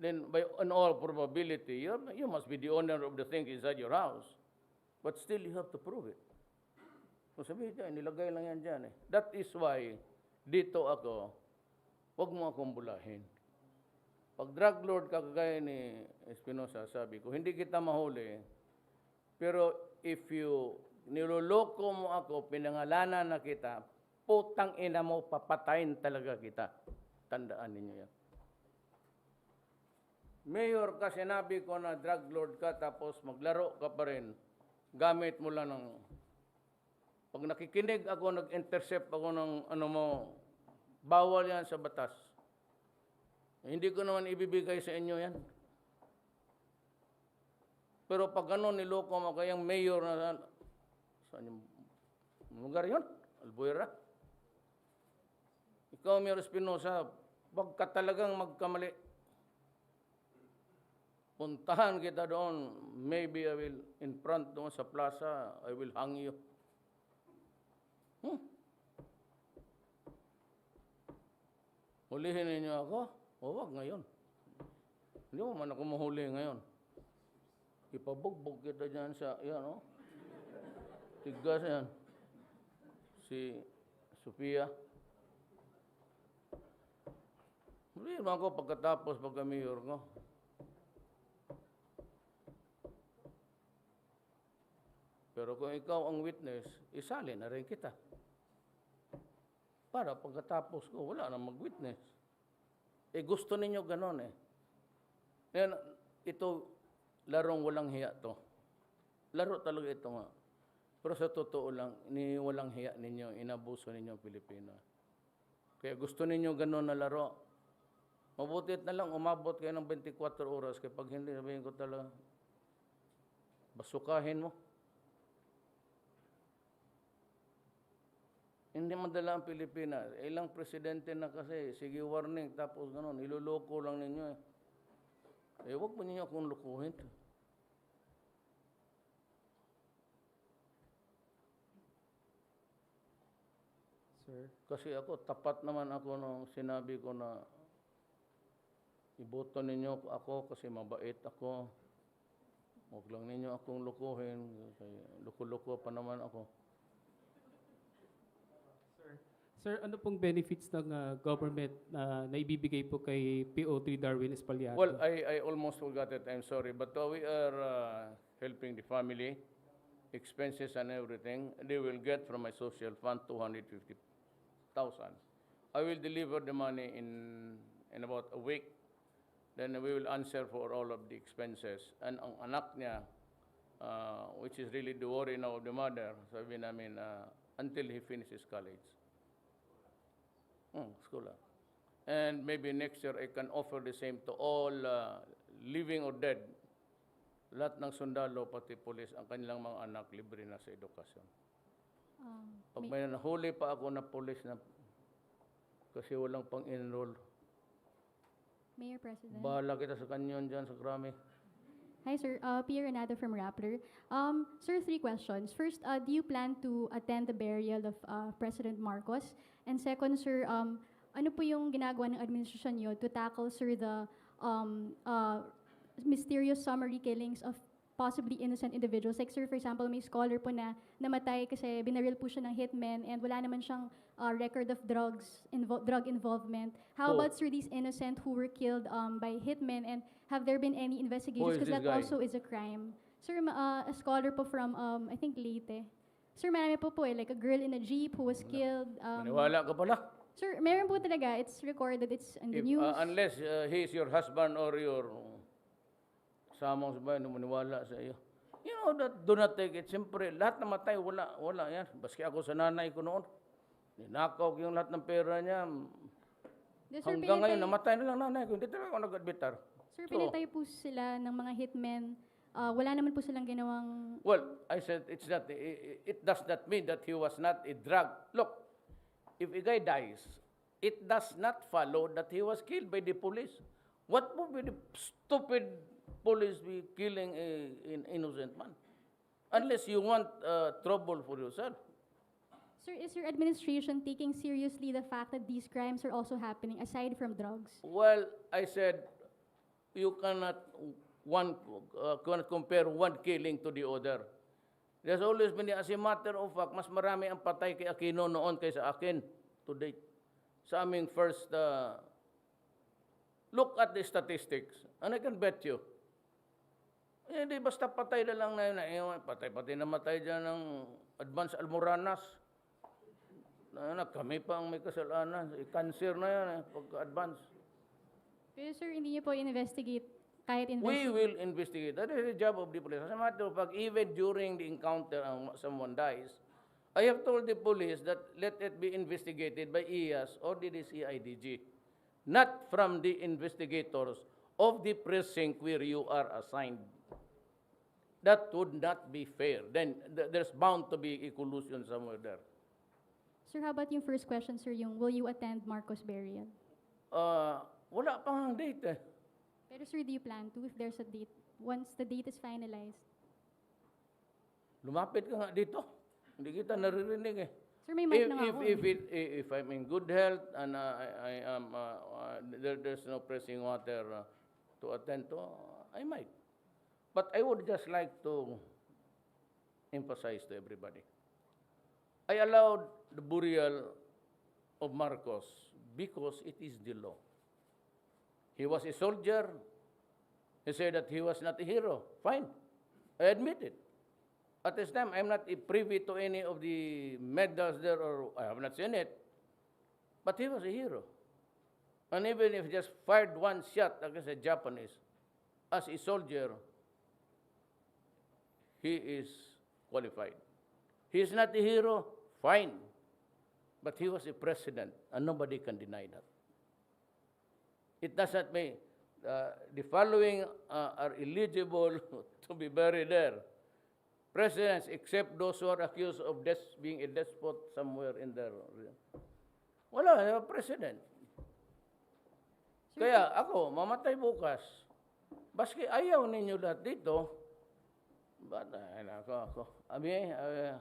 then by in all probability, you, you must be the owner of the thing inside your house. But still, you have to prove it. Kung sabihin niya, nilagay lang yan dyan eh. That is why, dito ako, huwag mo akong bulahin. Pag drug lord ka kagaya ni Espinosa, sabi ko, hindi kita mahuli. Pero if you niloloko mo ako, pinangalanan na kita, putang ina mo, papatayin talaga kita. Tandaan ninyo yan. Mayor ka, sinabi ko na drug lord ka, tapos maglaro ka pa rin. Gamit mo lang ng... Pag nakikinig ako, nag-intercept ako ng ano mo, bawal yan sa batas. Hindi ko naman ibibigay sa inyo yan. Pero pag ano, niloko mo kayang mayor na... Saan yung lugar yun? Albuera? Ikaw, Mayor Espinosa, wag ka talagang magkamali. Puntahan kita doon. Maybe I will, in front doon sa plaza, I will hang you. Hmm. Hulihin ninyo ako? O wag ngayon. Hindi mo man ako mahuli ngayon. Ipabugbog kita dyan sa, yan o. Tigas yan. Si Sofia. Hulihin mo ako pagkatapos pagka-mayor ko. Pero kung ikaw ang witness, isali na rin kita. Para pagkatapos ko, wala na mag-witness. Eh gusto ninyo ganon eh. Yan, ito, larong walang hiya to. Laro talaga ito nga. Pero sa totoo lang, ni walang hiya ninyo, inabuso ninyo ang Pilipino. Kaya gusto ninyo ganon na laro. Mabuti na lang, umabot kayo ng 24 oras. Kaya pag hindi, sabihin ko talaga, basukahin mo. Hindi madala ang Pilipinas. Ilang presidente na kasi, sige warning, tapos gano'n, iloloko lang ninyo eh. Eh, huwag mo ninyo akong lukuhin. Sir, Kasi ako, tapat naman ako nung sinabi ko na iboto ninyo ako kasi mabait ako. Huwag lang ninyo akong lukuhin. Luko-luko pa naman ako. Sir, ano pong benefits ng ah, government na naibibigay po kay PO3 Darwin Espaillat? Well, I, I almost forgot it. I'm sorry. But uh, we are uh, helping the family, expenses and everything. They will get from my social fund 250,000. I will deliver the money in, in about a week. Then we will answer for all of the expenses. And ang anak niya, uh, which is really the worry now of the mother, sabi namin, uh, until he finishes college. School ah. And maybe next year I can offer the same to all uh, living or dead. Lahat ng sundalo, pati pulis, ang kanilang mga anak, libre na sa edukasyon. Um, Pag may- nahuli pa ako na pulis na kasi walang pang enroll, Mayor President. bahala kita sa kanyon dyan sa Grammy. Hi, sir. Uh, Pierre Renado from Rappler. Um, sir, three questions. First, uh, do you plan to attend the burial of uh, President Marcos? And second, sir, um, ano po yung ginagawa ng administrasyon niyo to tackle, sir, the um, uh, mysterious summary killings of possibly innocent individuals? Like, sir, for example, may scholar po na namatay kasi binaril po siya ng hitman and wala naman siyang uh, record of drugs, invo- drug involvement. How Who? about, sir, these innocent who were killed um, by hitmen and have there been any investigations? Because that guy? also is a crime. Sir, uh, a scholar po from, um, I think, Leyte. Sir, marami po po eh, like a girl in a jeep who was killed. Um, Maniwala ka pala. sir, meron po talaga. It's recorded. It's in the If, news. uh, unless uh, he is your husband or your samang sa bayan, maniwala sa iyo. You know that, do not take it. Siyempre, lahat na matay, wala, wala yan. Baski ako sa nanay ko noon. Ninakaw ko yung lahat ng pera niya. The sir, Hanggang ngayon, namatay na lang nanay ko. Hindi talaga ako nag-admitar. Sir, So- pinatay po sila ng mga hitmen. Uh, wala naman po silang ginawang... Well, I said it's not. It, it does not mean that he was not a drug. Look, if a guy dies, it does not follow that he was killed by the police. What would be the stupid police be killing a, an innocent man? Unless you want uh, trouble for yourself. Sir, is your administration taking seriously the fact that these crimes are also happening aside from drugs? Well, I said, you cannot one uh, cannot compare one killing to the other. There's always been, as a matter of fact, mas marami ang patay kay Aquino noon kaysa akin to date. Sa aming first, uh, look at the statistics, and I can bet you, eh, di basta patay na lang na yun. Eh, patay-patay na matay dyan ng advanced almoranas. Na, na, kami pa ang may kasalanan. Eh, cancer na yan, eh, pagka-advance. Pero sir, hindi niyo po investigate kahit We investigate. will investigate. That is the job of the police. As a matter of fact, even during the encounter and someone dies, I have told the police that let it be investigated by IAS or the CIDG, not from the investigators of the precinct where you are assigned. That would not be fair. Then th- there's bound to be a collusion somewhere there. Sir, how about yung first question, sir, yung will you attend Marcos burial? Uh, wala pang date eh. Pero sir, do you plan to if there's a date? Once the date is finalized. Lumapit ka nga dito. Hindi kita naririnig eh. Sir, may mic if, na nga if, ako. if, it, i- if I'm in good health and uh, I, I am, uh, uh, there, there's no pressing matter uh, to attend to, I might. But I would just like to emphasize to everybody. I allowed the burial of Marcos because it is the law. He was a soldier. He said that he was not a hero. Fine. I admit it. At this time, I'm not privy to any of the medals there, or I have not seen it. But he was a hero. And even if he just fired one shot against the Japanese, as a soldier, he is qualified. He is not a hero, fine. But he was a president, and nobody can deny that. It does not mean uh, the following uh, are eligible to be buried there. Presidents, except those who are accused of des- being a despot somewhere in their... Wala, president. Kaya ako, mamatay bukas. Baski ayaw ninyo lahat dito, but ay, nako, ako. Abi, uh,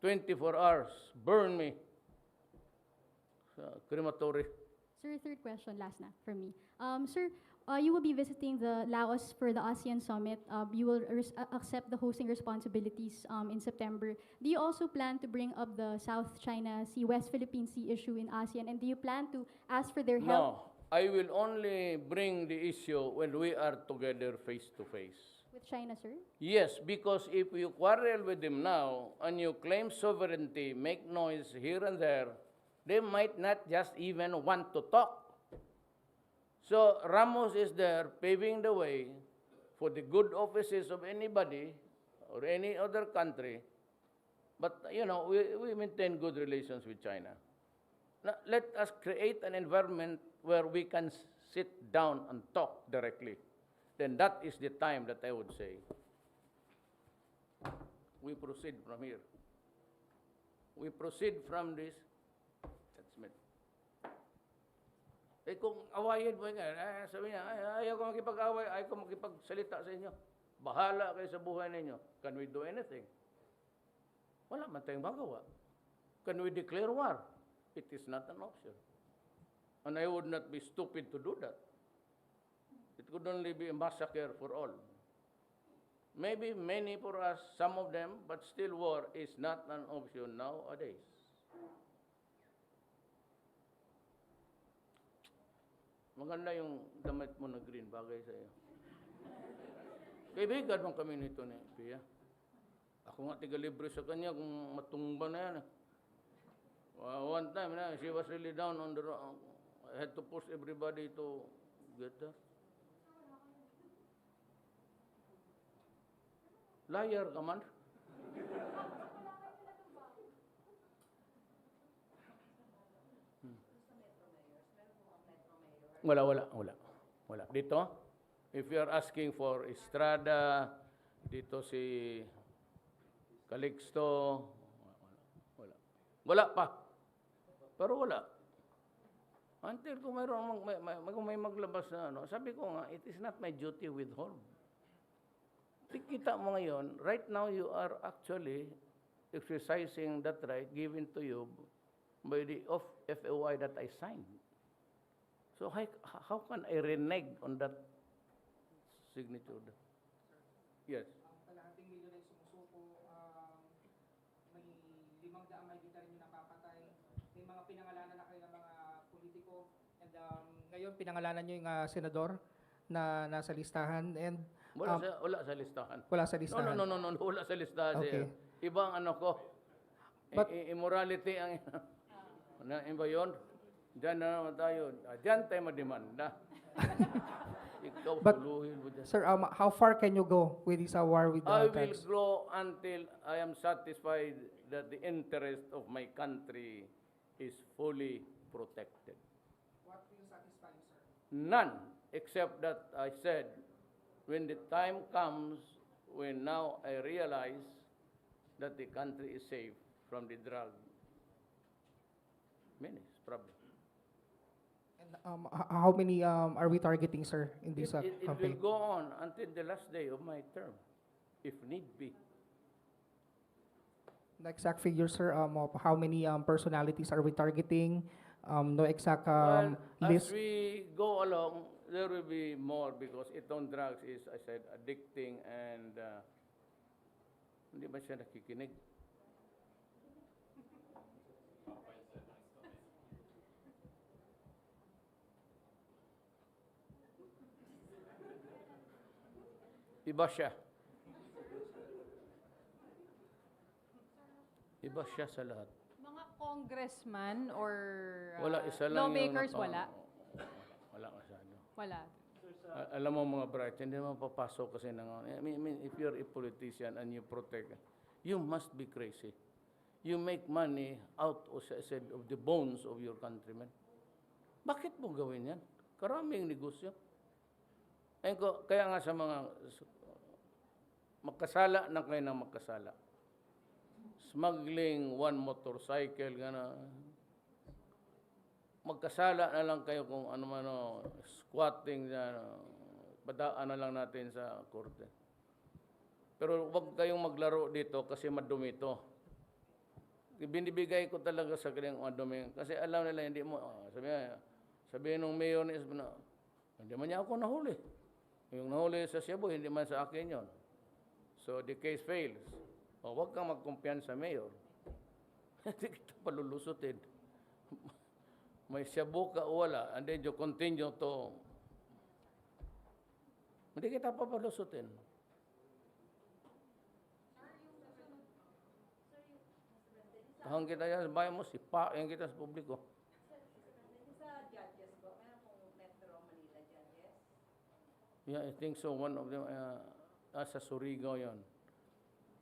24 hours, burn me sa crematory. Sir, third question, last na for me. Um, sir, uh, you will be visiting the Laos for the ASEAN summit. Uh, you will uh, accept the hosting responsibilities um, in September. Do you also plan to bring up the South China Sea, West Philippine Sea issue in ASEAN? And do you plan to ask for their help No, I will only bring the issue when we are together face to face. With China, sir? Yes, because if you quarrel with them now and you claim sovereignty, make noise here and there, they might not just even want to talk. So Ramos is there paving the way for the good offices of anybody or any other country. But, you know, we, we maintain good relations with China. Now, let us create an environment where we can sit down and talk directly. Then that is the time that I would say we proceed from here. We proceed from this. Me. Eh kung awayin mo nga, eh, sabi niya, ay, ayaw ko makipag-away, ayaw ko makipagsalita sa inyo. Bahala kayo sa buhay ninyo. Can we do anything? Wala man tayong magawa. Can we declare war? It is not an option. And I would not be stupid to do that. Could only be a massacre for all. Maybe many for us, some of them, but still war is not an option nowadays. Maganda yung damit mo na green, bagay sa iyo. Kaibigan mo kami nito ni Pia. Ako nga tiga libre sa kanya kung matumba na yan. Uh, one time na, she was really down on the I had to push everybody to get there. Liar ka man. Wala, wala, wala. Wala. Dito, if you are asking for Estrada, dito si Calixto, wala. Wala pa. Pero wala. Until kung mayroon, may, may, may, may maglabas na ano, sabi ko nga, it is not my duty withhold. Kita mo ngayon, right now you are actually exercising that right given to you by the of FOI that I signed. So how, how can I renege on that signature? Yes. ang kalahating milyon ay sumusuko, um, may limang daang may rin yung napapatay, may mga pinangalanan na kayo ng mga politiko, and um, ngayon pinangalanan nyo yung ah, senador na nasa listahan, and Wala, Um, sa, wala sa listahan. wala sa No, listahan. no, no, no, no, wala sa listahan. Okay. sir. Ibang ano ko. But- I- immorality ang... ano yun ba yun? Diyan na naman tayo. Ah, Diyan tayo mademanda. Ikaw, But- suluhin mo dyan. Sir, um, how far can you go with this uh, war with the I will drugs? grow until I am satisfied that the interest of my country is fully protected. What will satisfy you, sir? None, except that I said, when the time comes, when now I realize that the country is safe from the drug menace, problem. And um, how many um, are we targeting, sir, in this uh, it, it will campaign? go on until the last day of my term, if need be. The exact figure, sir, um, of how many um, personalities are we targeting? Um, no exact um, well, list. as we go along, there will be more because itong drugs is, I said, addicting and uh, hindi ba siya nakikinig? Iba siya. Iba siya sa lahat. Mga congressman or uh, Wala, isa lang lawmakers, yung... wala? Wala masyado. Wala. A- alam mo mga bright, hindi naman papasok kasi ng... I mean, I mean, if you're a politician and you protect, you must be crazy. You make money out of, sa- said, of the bones of your countrymen. Bakit mo gawin yan? Karaming negosyo. Ayun ko, kaya nga sa mga... Magkasala na kayo ng magkasala. Smuggling one motorcycle, gana magkasala na lang kayo kung ano man o, squatting na padaan na lang natin sa korte. Pero huwag kayong maglaro dito kasi madumi ito. Binibigay ko talaga sa kanyang madumi. Kasi alam nila hindi mo, ah, sabi, sabihin ng mayor ni na, hindi man niya ako nahuli. Yung nahuli sa Cebu, hindi man sa akin yon. So the case fails. O huwag kang magkumpiyan sa mayor. Hindi kita palulusutin may shabu ka o wala, and then you continue to, hindi kita papalusutin. Tahang kita yan, bayan mo, sipain kita sa publiko. Yeah, I think so. One of them, uh, uh, sa Surigao yon.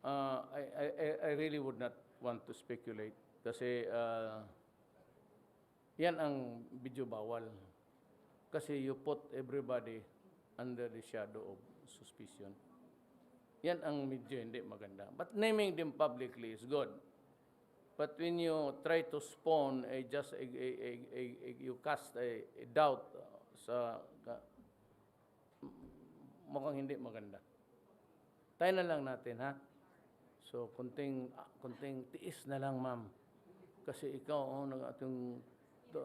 Uh, I, I- I really would not want to speculate kasi uh, yan ang video bawal. Kasi you put everybody under the shadow of suspicion. Yan ang medyo hindi maganda. But naming them publicly is good. But when you try to spawn a just a, a, a, a- a- you cast a, a doubt sa ka- mukhang hindi maganda. Tayo na lang natin, ha? So, kunting, kunting tiis na lang, ma'am. Kasi ikaw, oh, nag ating, to,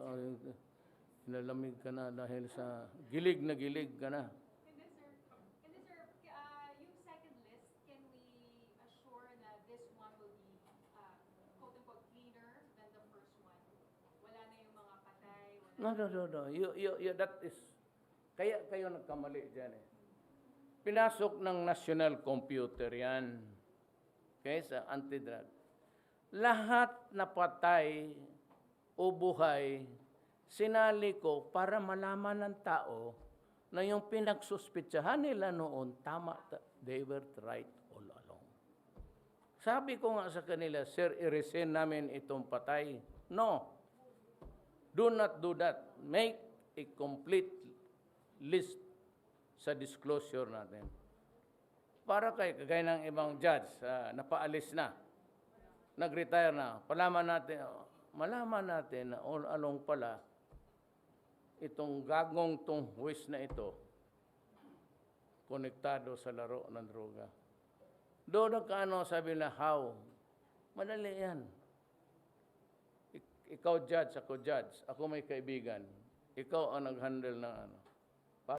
nalamig ka na dahil sa gilig na gilig ka na. Hindi sir, hindi sir, uh, yung second list, can we assure na this one will be uh, quote-unquote cleaner than the first one? Wala na yung mga patay, wala No, no, no, no. You, you, you, that is, kaya kayo nagkamali dyan eh. Pinasok ng national computer yan. Okay, sa anti-drug. Lahat na patay o buhay, sinali ko para malaman ng tao na yung pinagsuspitsahan nila noon, tama, ta- they were right all along. Sabi ko nga sa kanila, Sir, i-resign namin itong patay. No. Do not do that. Make a complete list sa disclosure natin. Para kay kagaya ng ibang judge ah, napaalis na, nag-retire na, palaman natin, malaman natin na all along pala, itong gagong tong huwis na ito, konektado sa laro ng droga. Doon nagkaano sabi na how? Madali yan. Ik- ikaw judge, ako judge, ako may kaibigan. ikaw ang nag-handle ng ano.